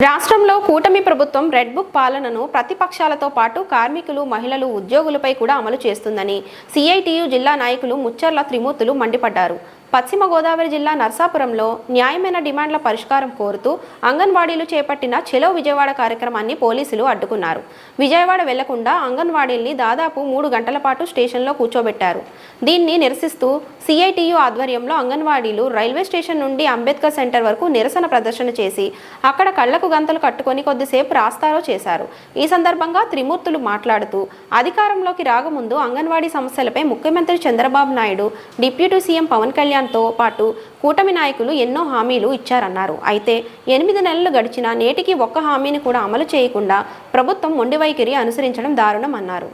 రాష్ట్రంలో కూటమి ప్రభుత్వం రెడ్ బుక్ పాలనను ప్రతిపక్షాలతో పాటు కార్మికులు మహిళలు ఉద్యోగులపై కూడా అమలు చేస్తుందని సిఐటియు జిల్లా నాయకులు ముచ్చర్ల త్రిమూర్తులు మండిపడ్డారు. పశ్చిమ గోదావరి జిల్లా నర్సాపురంలో న్యాయమైన డిమాండ్ల పరిష్కారం కోరుతూ అంగన్వాడీలు చేపట్టిన చెలో విజయవాడ కార్యక్రమాన్ని పోలీసులు అడ్డుకున్నారు. విజయవాడ వెళ్ళకుండా అంగన్వాడీల్ని దాదాపు మూడు గంటల పాటు స్టేషన్లో కూర్చోబెట్టారు. దీన్ని నిరసిస్తూ సిఐటియు ఆధ్వర్యంలో అంగన్వాడీలు రైల్వే స్టేషన్ నుండి అంబేద్కర్ సెంటర్ వరకు నిరసన ప్రదర్శన చేసి అక్కడ కళ్ళకు గంతలు కట్టుకొని కొద్దిసేపు రాస్తారో చేశారు. ఈ సందర్భంగా త్రిమూర్తులు మాట్లాడుతూ అధికారంలోకి రాకముందు అంగన్వాడీ సమస్యలపై ముఖ్యమంత్రి చంద్రబాబు నాయుడు డిప్యూటీ సీఎం పవన్ కళ్యాణ్ కళ్యాణ్తో పాటు కూటమి నాయకులు ఎన్నో హామీలు ఇచ్చారన్నారు. అయితే ఎనిమిది నెలలు గడిచినా నేటికి ఒక్క హామీని కూడా అమలు చేయకుండా ప్రభుత్వం మొండి వైఖరి అనుసరించడం దారుణం అన్నారు.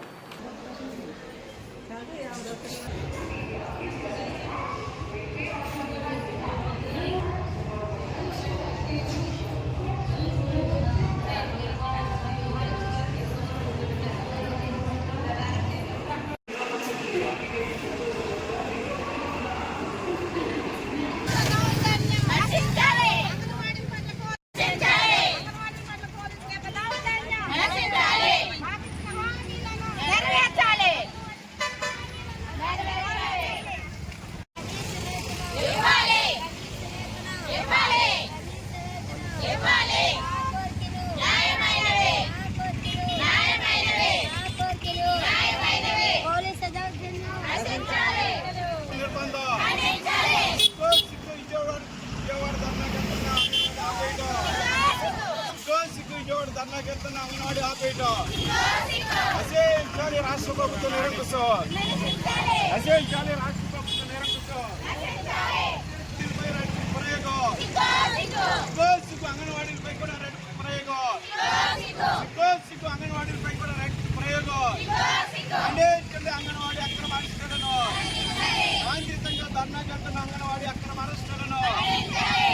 ధర్నా కెళ్తున్నా అంగన్వాడి ఆపేయటం. అసేయించాలి రాష్ట్ర ప్రభుత్వం నిరంకుశం. అసేయించాలి రాష్ట్ర ప్రభుత్వం నిరంకుశం దీనిపై రెడ్డి ప్రయోగం సిక్కో సిక్కు అంగన్వాడీలపై కూడా రెడ్డి ప్రయోగం సిక్కో సిక్కు అంగన్వాడీలపై కూడా రెడ్డి ప్రయోగం ఖండించండి అంగన్వాడీ అక్రమ అరెస్టులను శాంతియుతంగా ధర్నాకి వెళ్తున్న అంగన్వాడీ అక్రమ అరెస్టులను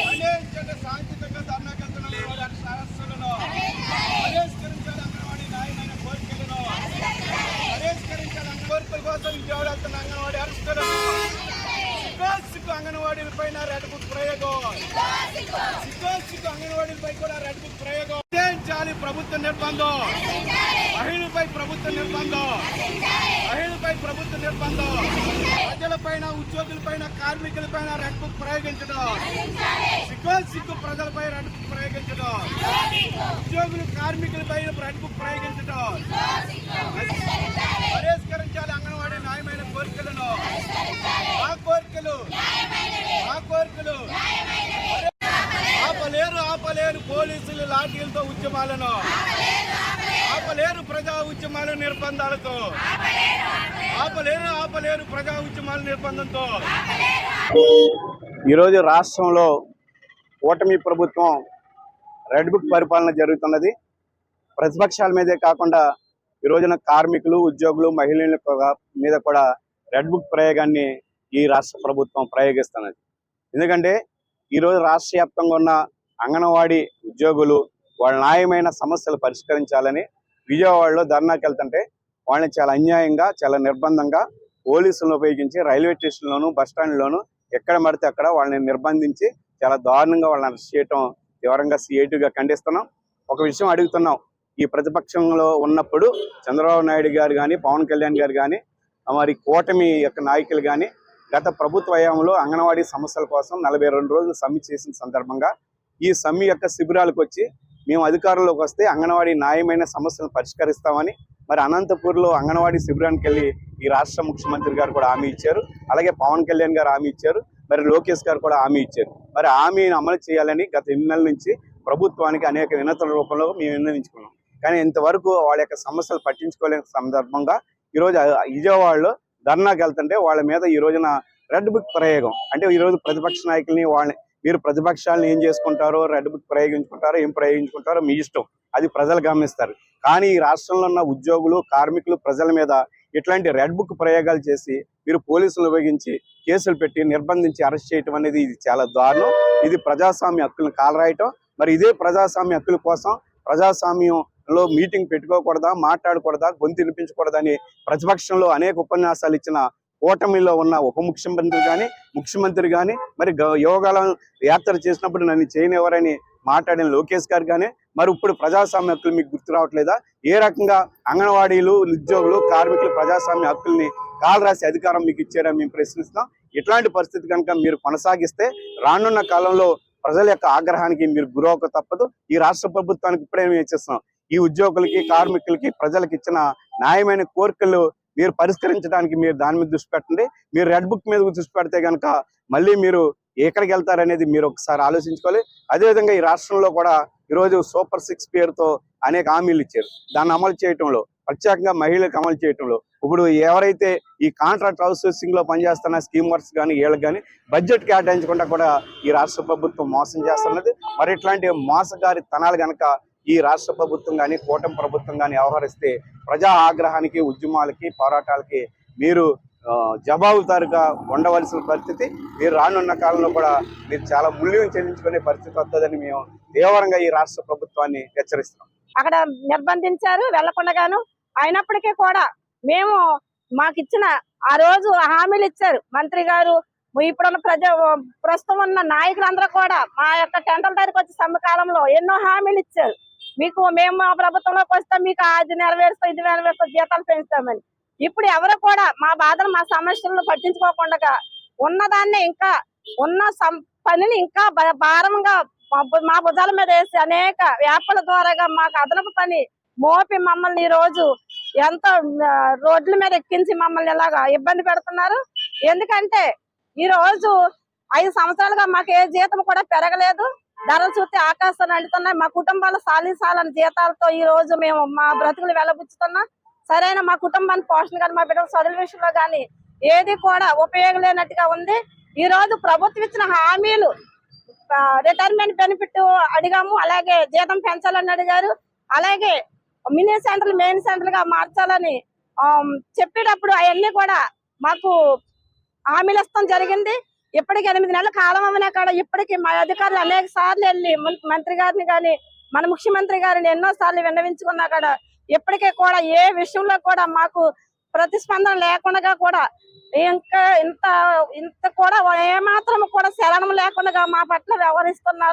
ఖండించండి శాంతియుతంగా ధర్నాకి వెళ్తున్న అంగన్వాడీ అరెస్టులను పరిష్కరించాలి అంగన్వాడీ న్యాయమైన కోరికలను పరిష్కరించాలి అంగ- కోరికల కోసం అంగన్వాడీ అరెస్టులను సిగ్గు పైన రెడ్ బుక్ ప్రయోగం. సిగ్గో సిగ్గు అంగన్వాడీలపై కూడా రెడ్ బుక్ ప్రయోగం. చేయించాలి ప్రభుత్వ నిర్బంధం. మహిళలపై ప్రభుత్వ నిర్బంధం. మహిళలపై ప్రభుత్వ నిర్బంధం. ప్రజలపైన ఉద్యోగులపైన కార్మికులపైన రెడ్ బుక్ ప్రయోగించడం. సిగ్గు సిగ్గు ప్రజలపై రెడ్ బుక్ ప్రయోగించడం. ఉద్యోగులు కార్మికులపై రెడ్ బుక్ ప్రయోగించడం పరిష్కరించాలి అంగన్వాడీ న్యాయమైన కోరికలను ఆ కోరికలు ఆ కోరికలు ఆపలేరు ఆపలేరు పోలీసులు లాఠీలతో ఉద్యమాలను ఆపలేరు ప్రజా ఉద్యమాల నిర్బంధాలతో ఆపలేరు ఆపలేరు. ప్రజా ఉద్యమాల నిర్బంధంతో ఈరోజు రాష్ట్రంలో ఓటమి ప్రభుత్వం రెడ్ బుక్ పరిపాలన జరుగుతున్నది. ప్రతిపక్షాల మీదే కాకుండా ఈ రోజున కార్మికులు ఉద్యోగులు మహిళల మీద కూడా రెడ్ బుక్ ప్రయోగాన్ని ఈ రాష్ట్ర ప్రభుత్వం ప్రయోగిస్తున్నది. ఎందుకంటే ఈరోజు రాష్ట్ర వ్యాప్తంగా ఉన్న అంగన్వాడీ ఉద్యోగులు వాళ్ళ న్యాయమైన సమస్యలు పరిష్కరించాలని విజయవాడలో ధర్నాకి వెళ్తుంటే వాళ్ళని చాలా అన్యాయంగా చాలా నిర్బంధంగా పోలీసులను ఉపయోగించి రైల్వే స్టేషన్లోను బస్ ఎక్కడ పడితే అక్కడ వాళ్ళని నిర్బంధించి చాలా దారుణంగా వాళ్ళని అరెస్ట్ చేయటం తీవ్రంగా సిఐటిగా ఖండిస్తున్నాం. ఒక విషయం అడుగుతున్నాం. ఈ ప్రతిపక్షంలో ఉన్నప్పుడు చంద్రబాబు నాయుడు గారు కానీ పవన్ కళ్యాణ్ గారు కానీ మరి కూటమి యొక్క నాయకులు కానీ గత ప్రభుత్వ హయాంలో అంగన్వాడీ సమస్యల కోసం నలభై రెండు రోజులు సమ్మె చేసిన సందర్భంగా ఈ సమ్మె యొక్క శిబిరాలకు వచ్చి మేము అధికారంలోకి వస్తే అంగన్వాడీ న్యాయమైన సమస్యలను పరిష్కరిస్తామని మరి అనంతపూర్లో అంగన్వాడీ శిబిరానికి వెళ్ళి ఈ రాష్ట్ర ముఖ్యమంత్రి గారు కూడా హామీ ఇచ్చారు. అలాగే పవన్ కళ్యాణ్ గారు హామీ ఇచ్చారు. మరి లోకేష్ గారు కూడా హామీ ఇచ్చారు. మరి హామీని అమలు చేయాలని గత ఎన్నెల నుంచి ప్రభుత్వానికి అనేక వినతుల రూపంలో మేము విన్నవించుకున్నాం. కానీ ఇంతవరకు వాళ్ళ యొక్క సమస్యలు పట్టించుకోలేని సందర్భంగా ఈరోజు విజయవాడలో ధర్నాకి వెళ్తుంటే వాళ్ళ మీద ఈ రోజున రెడ్ బుక్ ప్రయోగం. అంటే ఈరోజు ప్రతిపక్ష నాయకుల్ని వాళ్ళని మీరు ప్రతిపక్షాలను ఏం చేసుకుంటారో రెడ్ బుక్ ప్రయోగించుకుంటారో ఏం ప్రయోగించుకుంటారో మీ ఇష్టం. అది ప్రజలు గమనిస్తారు. కానీ ఈ రాష్ట్రంలో ఉన్న ఉద్యోగులు కార్మికులు ప్రజల మీద ఇట్లాంటి రెడ్ బుక్ ప్రయోగాలు చేసి మీరు పోలీసులు ఉపయోగించి కేసులు పెట్టి నిర్బంధించి అరెస్ట్ చేయటం అనేది ఇది చాలా దారుణం. ఇది ప్రజాస్వామ్య హక్కులను కాలరాయటం. మరి ఇదే ప్రజాస్వామ్య హక్కుల కోసం ప్రజాస్వామ్యంలో మీటింగ్ పెట్టుకోకూడదా మాట్లాడకూడదా గొంతు వినిపించకూడదని ప్రతిపక్షంలో అనేక ఉపన్యాసాలు ఇచ్చిన కూటమిలో ఉన్న ఉప ముఖ్యమంత్రి కానీ ముఖ్యమంత్రి కానీ మరి గ- యోగాల యాత్ర చేసినప్పుడు నన్ను చేయనివ్వరని మాట్లాడిన లోకేష్ గారు కానీ మరి ఇప్పుడు ప్రజాస్వామ్య హక్కులు మీకు గుర్తు రావట్లేదా? ఏ రకంగా అంగన్వాడీలు ఉద్యోగులు కార్మికులు ప్రజాస్వామ్య హక్కుల్ని కాలు రాసి అధికారం మీకు ఇచ్చారని మేము ప్రశ్నిస్తాం ఇట్లాంటి పరిస్థితి కనుక మీరు కొనసాగిస్తే రానున్న కాలంలో ప్రజల యొక్క ఆగ్రహానికి మీరు గురవక తప్పదు. ఈ రాష్ట్ర ప్రభుత్వానికి ఇప్పుడే మేము ఇచ్చేస్తున్నాం ఈ ఉద్యోగులకి కార్మికులకి ప్రజలకు ఇచ్చిన న్యాయమైన కోరికలు మీరు పరిష్కరించడానికి మీరు దాని మీద దృష్టి పెట్టండి. మీరు రెడ్ బుక్ మీద దృష్టి పెడితే కనుక మళ్ళీ మీరు ఎక్కడికి వెళ్తారనేది మీరు ఒకసారి ఆలోచించుకోవాలి. అదేవిధంగా ఈ రాష్ట్రంలో కూడా ఈరోజు సూపర్ సిక్స్ పేరుతో అనేక హామీలు ఇచ్చారు. దాన్ని అమలు చేయటంలో ప్రత్యేకంగా మహిళలకు అమలు చేయటంలో ఇప్పుడు ఎవరైతే ఈ కాంట్రాక్ట్ అవుట్సోర్సింగ్లో పనిచేస్తున్న స్కీమ్ వర్క్స్ కానీ వీళ్ళకి కానీ బడ్జెట్ కేటాయించకుండా కూడా ఈ రాష్ట్ర ప్రభుత్వం మోసం చేస్తున్నది. మరి ఇట్లాంటి మోసగారి తనాలు గనక ఈ రాష్ట్ర ప్రభుత్వం కానీ కూటమి ప్రభుత్వం కానీ వ్యవహరిస్తే ప్రజా ఆగ్రహానికి ఉద్యమాలకి పోరాటాలకి మీరు జవాబుదారుగా ఉండవలసిన పరిస్థితి మీరు రానున్న కాలంలో కూడా మీరు చాలా మూల్యం చెల్లించుకునే పరిస్థితి వస్తుందని మేము తీవ్రంగా ఈ రాష్ట్ర ప్రభుత్వాన్ని హెచ్చరిస్తున్నాం. అక్కడ నిర్బంధించారు వెళ్ళకుండగాను అయినప్పటికీ కూడా మేము మాకు ఇచ్చిన ఆ రోజు హామీలు ఇచ్చారు. మంత్రి గారు ఇప్పుడున్న ప్రజ ప్రస్తుతం ఉన్న నాయకులందరూ కూడా మా యొక్క టెంటల దగ్గరికి వచ్చి సమ్మకాలంలో ఎన్నో హామీలు ఇచ్చారు. మీకు మేము మా ప్రభుత్వంలోకి వస్తే మీకు అది నెరవేరుస్తాం ఇది నెరవేరుస్తాం జీతాలు పెంచుతామని. ఇప్పుడు ఎవరు కూడా మా బాధలు మా సమస్యలను పట్టించుకోకుండా ఉన్నదాన్ని ఇంకా ఉన్న సం- పనిని ఇంకా భారంగా మా భుజాల మీద వేసి అనేక వ్యాపాల ద్వారాగా మాకు అదనపు పని మోపి మమ్మల్ని ఈ రోజు ఎంతో రోడ్ల మీద ఎక్కించి మమ్మల్ని ఇలాగా ఇబ్బంది పెడుతున్నారు. ఎందుకంటే ఈ రోజు ఐదు సంవత్సరాలుగా మాకు ఏ జీతం కూడా పెరగలేదు. ధరలు చూస్తే ఆకాశాన్ని అంటున్నాయి మా కుటుంబాలు సాలి జీతాలతో ఈ రోజు మేము మా బ్రతుకులు వెళ్ళబుచ్చుతున్నాం సరైన మా కుటుంబాన్ని పోషణ కానీ మా బిడ్డల చదువుల విషయంలో కానీ ఏది కూడా ఉపయోగం లేనట్టుగా ఉంది. ఈ రోజు ప్రభుత్వం ఇచ్చిన హామీలు రిటైర్మెంట్ బెనిఫిట్ అడిగాము. అలాగే జీతం పెంచాలని అడిగారు. అలాగే మినీ సెంటర్లు మెయిన్ సెంటర్గా మార్చాలని చెప్పేటప్పుడు అవన్నీ కూడా మాకు హామీలు ఇస్తాం జరిగింది. ఇప్పటికి ఎనిమిది నెలల కాలం అవినా కాడ ఇప్పటికి మా అధికారులు అనేక సార్లు వెళ్ళి మం- మంత్రి గారిని కానీ మన ముఖ్యమంత్రి గారిని ఎన్నో సార్లు విన్నవించుకున్నా కాడ ఇప్పటికీ కూడా ఏ విషయంలో కూడా మాకు ప్రతిస్పందన లేకుండా కూడా ఇంకా ఇంత ఇంత కూడా ఏమాత్రం కూడా శరణం లేకుండా మా పట్ల వ్యవహరిస్తున్నారు.